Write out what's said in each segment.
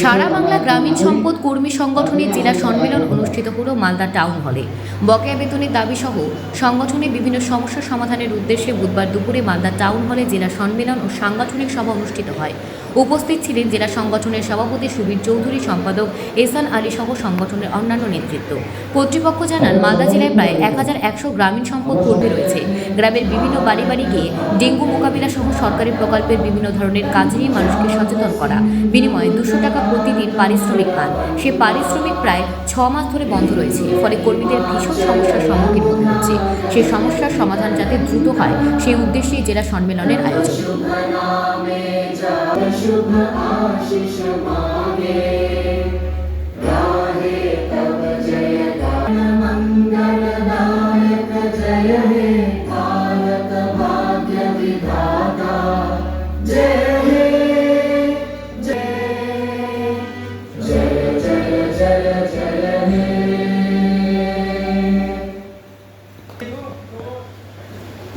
সারা বাংলা গ্রামীণ সম্পদ কর্মী সংগঠনের জেলা সম্মেলন অনুষ্ঠিত হলো মালদা টাউন হলে। বকেয়া বেতনের দাবি সহ সংগঠনের বিভিন্ন সমস্যা সমাধানের উদ্দেশ্যে বুধবার দুপুরে মালদা টাউন হলে জেলা সম্মেলন ও সাংগঠনিক সভা অনুষ্ঠিত হয়। উপস্থিত ছিলেন জেলা সংগঠনের সভাপতি সুবীর চৌধুরী সম্পাদক এসান আলী সহ সংগঠনের অন্যান্য নেতৃত্ব। কর্তৃপক্ষ জানান মালদা জেলায় প্রায় এক হাজার একশো গ্রামীণ সম্পদ কর্মী রয়েছে। গ্রামের বিভিন্ন বাড়ি বাড়ি গিয়ে ডেঙ্গু মোকাবিলা সহ সরকারি প্রকল্পের বিভিন্ন ধরনের কাজ নিয়ে মানুষকে সচেতন করা। বিনিময়ে দুশো টাকা প্রতিদিন পারিশ্রমিক পান। সে পারিশ্রমিক প্রায় ছ মাস ধরে বন্ধ রয়েছে, ফলে কর্মীদের ভীষণ সমস্যার সম্মুখীন হতে হচ্ছে। সেই সমস্যার সমাধান যাতে দ্রুত হয়, সেই উদ্দেশ্যেই জেলা সম্মেলনের আয়োজন।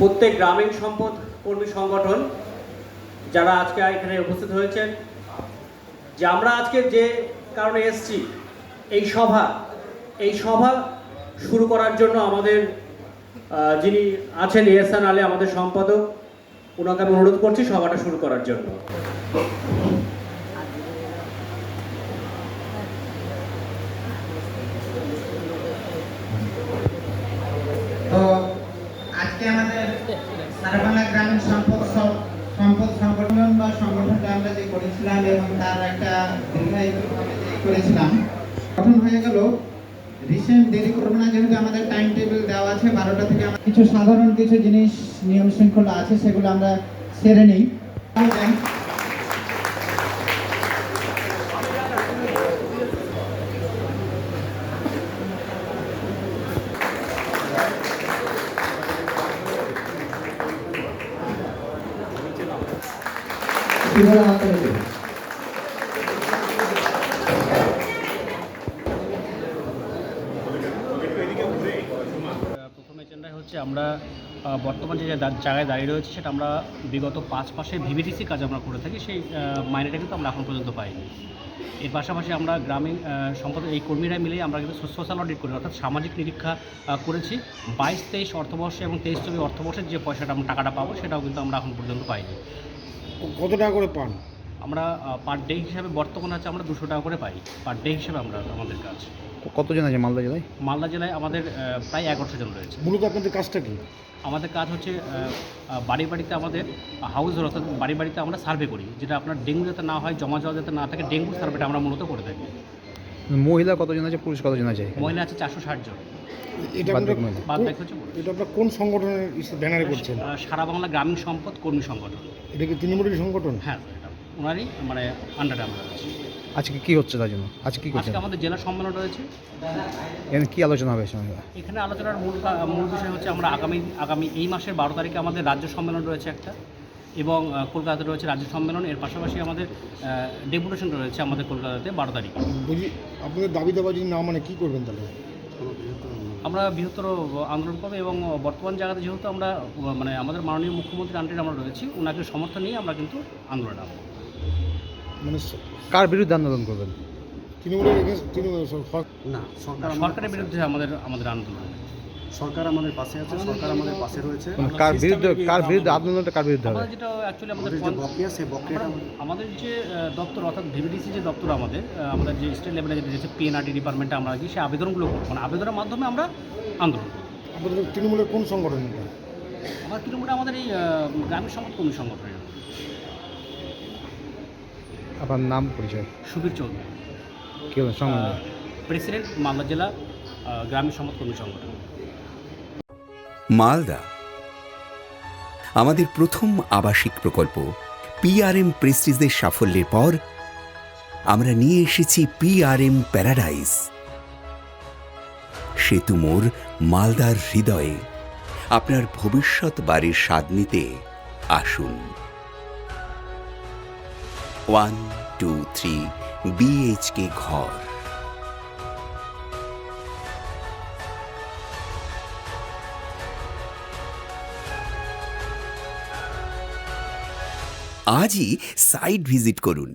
প্রত্যেক গ্রামীণ সম্পদ কর্মী সংগঠন যারা আজকে এখানে উপস্থিত হয়েছেন, যে আমরা আজকে যে কারণে এসছি, এই সভা এই সভা শুরু করার জন্য আমাদের যিনি আছেন ইহসান আলী আমাদের সম্পাদক, ওনাকে আমি অনুরোধ করছি সভাটা শুরু করার জন্য তো আজকে আমাদের সারাবাংলা গ্রামীণ সম্পদ স- সম্পদ সংগঠন বা সংগঠনটা আমরা যে করেছিলাম এবং তার একটা করেছিলাম। গঠন হয়ে গেল রিসেন্ট দেরি করব না, যেহেতু আমাদের টাইম টেবিল দেওয়া আছে, বারোটা থেকে আমরা কিছু সাধারণ কিছু জিনিস, নিয়ম শৃঙ্খলা আছে, সেগুলো আমরা সেরে নিই। প্রথম হচ্ছে আমরা বর্তমান যে জায়গায় দাঁড়িয়ে রয়েছে সেটা আমরা বিগত পাঁচ মাসে ভিভিডিসি কাজ আমরা করে থাকি সেই মাইনেটা কিন্তু আমরা এখন পর্যন্ত পাইনি। এর পাশাপাশি আমরা গ্রামীণ সম্পদ এই কর্মীরা মিলে আমরা কিন্তু সোশ্যাল অডিট করি অর্থাৎ সামাজিক নিরীক্ষা করেছি। বাইশ তেইশ অর্থবর্ষে এবং তেইশ চব্বিশ অর্থবর্ষের যে পয়সাটা আমরা টাকাটা পাবো সেটাও কিন্তু আমরা এখন পর্যন্ত পাইনি। কত টাকা করে পান? আমরা পার ডে হিসাবে বর্তমানে আছে আমরা দুশো টাকা করে পাই পার ডে হিসাবে আমরা আমাদের কাজ। কতজন আছে মালদা জেলায়? মালদা জেলায় আমাদের প্রায় এগারোশো জন রয়েছে। মূলত আপনাদের কাজটা কি? আমাদের কাজ হচ্ছে বাড়ি বাড়িতে আমাদের হাউস অর্থাৎ বাড়ি বাড়িতে আমরা সার্ভে করি। যেটা আপনার ডেঙ্গু যাতে না হয় জমা জল যাতে না থাকে ডেঙ্গু সার্ভেটা আমরা মূলত করে থাকি। মহিলা কতজন আছে পুরুষ কতজন আছে? মহিলা আছে চারশো ষাট জন। এটা আপনারা কোন- সংগঠনের ব্যানারে করছেন? সারা বাংলা গ্রামীণ সম্পদ কর্মী সংগঠন। এটা কি তৃণমূলের সংগঠন? হ্যাঁ এটা। ওনারই মানে আন্ডারে আমরা আছি। আজকে কি হচ্ছে তার জন্য? আজকে কি করছেন? আজকে আমাদের জেলা সম্মেলন রয়েছে এখানে কি আলোচনা হবে সঙ্গে এখানে আলোচনার মূল মূল বিষয় হচ্ছে আমরা আগামী আগামী এই মাসের বারো তারিখে আমাদের রাজ্য সম্মেলন রয়েছে একটা। এবং কলকাতাতে রয়েছে রাজ্য সম্মেলন। এর পাশাপাশি আমাদের ডেপুটেশন রয়েছে আমাদের কলকাতাতে বারো তারিখে। বুঝি আপনাদের দাবি দাবা যদি না মানে কি করবেন তাহলে? আমরা বৃহত্তর আন্দোলন করব এবং বর্তমান জায়গাতে যেহেতু আমরা মানে আমাদের মাননীয় মুখ্যমন্ত্রী আন্টির আমরা রয়েছি ওনাকে সমর্থন নিয়ে আমরা কিন্তু আন্দোলন নামবো মানে কার বিরুদ্ধে আন্দোলন করবেন? তৃণমূলের against তৃণমূল না সরকার সরকারের বিরুদ্ধে আমাদের আমাদের আন্দোলন সরকার আমাদের পাশে আছে সরকার আমাদের পাশে রয়েছে। মানে কার বিরুদ্ধে কার বিরুদ্ধে আন্দোলনটা কার বিরুদ্ধে হবে? আমাদের যেটা অ্যাকচুয়ালি আমাদের আমাদের যে বকেয়া সেই বকেয়াটা আমাদের যে আহ, দপ্তর অর্থাৎ ভিভিডিসি যে দপ্তর আমাদের আহ, আমাদের যে স্টেট লেভেলে যেটা রয়েছে পিএনআরটি ডিপার্টমেন্টে আমরা গিয়ে সেই আবেদনগুলো করব। মানে আবেদনের মাধ্যমে আমরা আন্দোলন করব। আপনাদের তৃণমূলের কোন সংগঠন এটা? আমার তৃণমূলে আমাদের এই আহ, গ্রামীণ সম্পদ কর্মী সংগঠনের আপনার নাম পরিচয়? সুবীর চৌধুরী। কি হবে সঙ্গে প্রেসিডেন্ট মালদা জেলা গ্রামীণ সম্পদ কর্মী সংগঠন। মালদা। আমাদের প্রথম আবাসিক প্রকল্প পিআরএম প্রেস্টিজের সাফল্যের পর আমরা নিয়ে এসেছি পিআরএম প্যারাডাইস। সেতু মোড় মালদার হৃদয়ে। আপনার ভবিষ্যৎ বাড়ির স্বাদ নিতে আসুন। ওয়ান টু থ্রি বিএইচকে ঘর। আজই সাইট ভিজিট করুন।